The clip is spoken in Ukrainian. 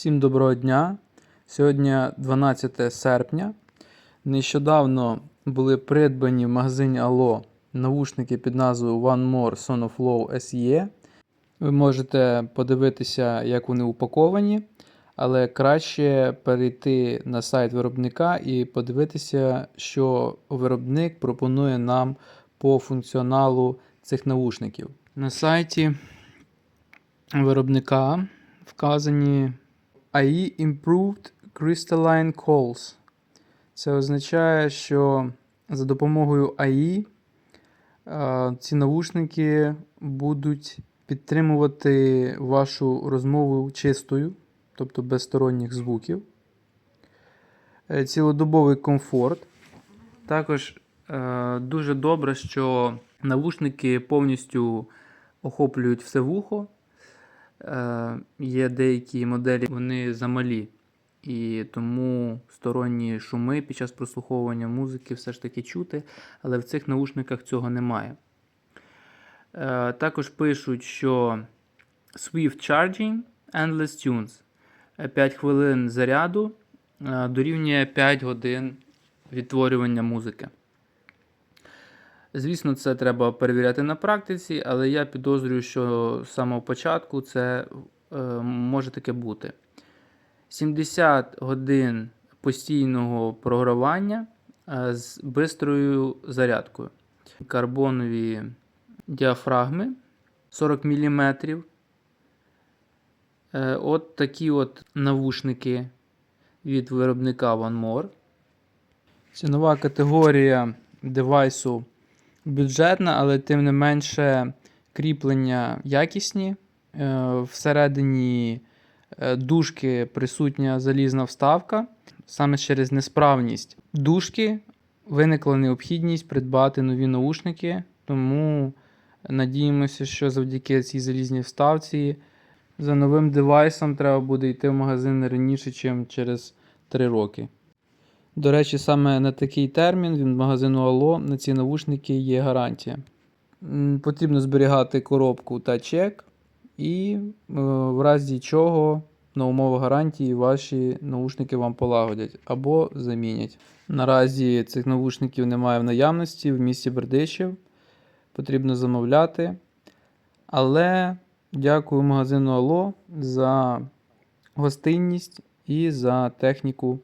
Всім доброго дня. Сьогодні 12 серпня. Нещодавно були придбані в магазині Allo навушники під назвою One More Sonoflow SE. Ви можете подивитися, як вони упаковані, але краще перейти на сайт виробника і подивитися, що виробник пропонує нам по функціоналу цих навушників. На сайті виробника вказані AI Improved Crystalline Calls. Це означає, що за допомогою AI е, ці навушники будуть підтримувати вашу розмову чистою, тобто без сторонніх звуків. Е, Цілодобовий комфорт. Також е, дуже добре, що навушники повністю охоплюють все вухо. Е, є деякі моделі, вони замалі. І тому сторонні шуми під час прослуховування музики все ж таки чути, але в цих наушниках цього немає. Е, також пишуть, що Swift Charging Endless Tunes. Е, 5 хвилин заряду е, дорівнює 5 годин відтворювання музики. Звісно, це треба перевіряти на практиці, але я підозрюю, що з самого початку це е, може таке бути. 70 годин постійного програвання е, з бистрою зарядкою. Карбонові діафрагми 40 мм. Е, от такі от навушники від виробника One More. Цінова категорія девайсу бюджетна, але тим не менше кріплення якісні. Е, Всередині е, дужки присутня залізна вставка. Саме через несправність дужки виникла необхідність придбати нові наушники, тому надіємося, що завдяки цій залізній вставці за новим девайсом треба буде йти в магазин раніше, ніж через 3 роки. До речі, саме на такий термін від магазину Allo на ці навушники є гарантія. Потрібно зберігати коробку та чек, і е, в разі чого на умовах гарантії ваші наушники вам полагодять або замінять. Наразі цих навушників немає в наявності в місті Бердичів. Потрібно замовляти. Але дякую магазину Allo за гостинність і за техніку